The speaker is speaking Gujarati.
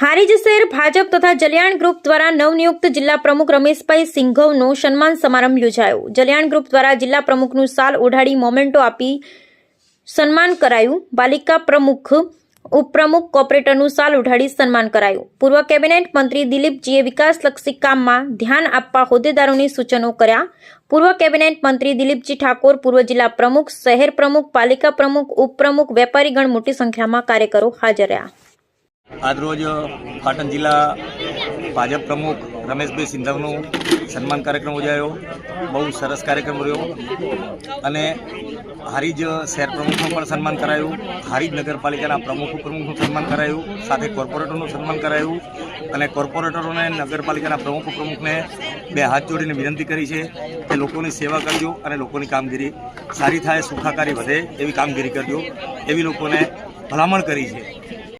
હારીજ શહેર ભાજપ તથા જલિયાણ ગ્રુપ દ્વારા નવનિયુક્ત જિલ્લા પ્રમુખ રમેશભાઈ સિંઘવનો સન્માન સમારંભ યોજાયો. જલિયાણ ગ્રુપ દ્વારા જિલ્લા પ્રમુખનું સાલ ઓઢાડી મોમેન્ટો આપી સન્માન કરાયું. બાલિકા પ્રમુખ, ઉપપ્રમુખ, કોર્પોરેટરનું સાલ ઉઢાડી સન્માન કરાયું. પૂર્વ કેબિનેટ મંત્રી દિલીપજીએ વિકાસલક્ષી કામમાં ધ્યાન આપવા હોદ્દેદારોને સૂચનો કર્યા. પૂર્વ કેબિનેટ મંત્રી દિલીપજી ઠાકોર, પૂર્વ જિલ્લા પ્રમુખ, શહેર પ્રમુખ, પાલિકા પ્રમુખ, ઉપપ્રમુખ, વેપારીગણ મોટી સંખ્યામાં કાર્યકરો હાજર રહ્યા. આજરોજ પાટણ જિલ્લા ભાજપ પ્રમુખ રમેશભાઈ સિંધવનું સન્માન કાર્યક્રમ યોજાયો. બહુ સરસ કાર્યક્રમ રહ્યો. અને હારીજ શહેર પ્રમુખનું પણ સન્માન કરાયું. હારીજ નગરપાલિકાના પ્રમુખ પ્રમુખનું સન્માન કરાયું. સાથે કોર્પોરેટરનું સન્માન કરાયું. અને કોર્પોરેટરોને નગરપાલિકાના પ્રમુખ પ્રમુખને બે હાથ જોડીને વિનંતી કરી છે કે લોકોની સેવા કરજો અને લોકોની કામગીરી સારી થાય, સુખાકારી વધે એવી કામગીરી કરજો. એવી લોકોને ભલામણ કરી છે.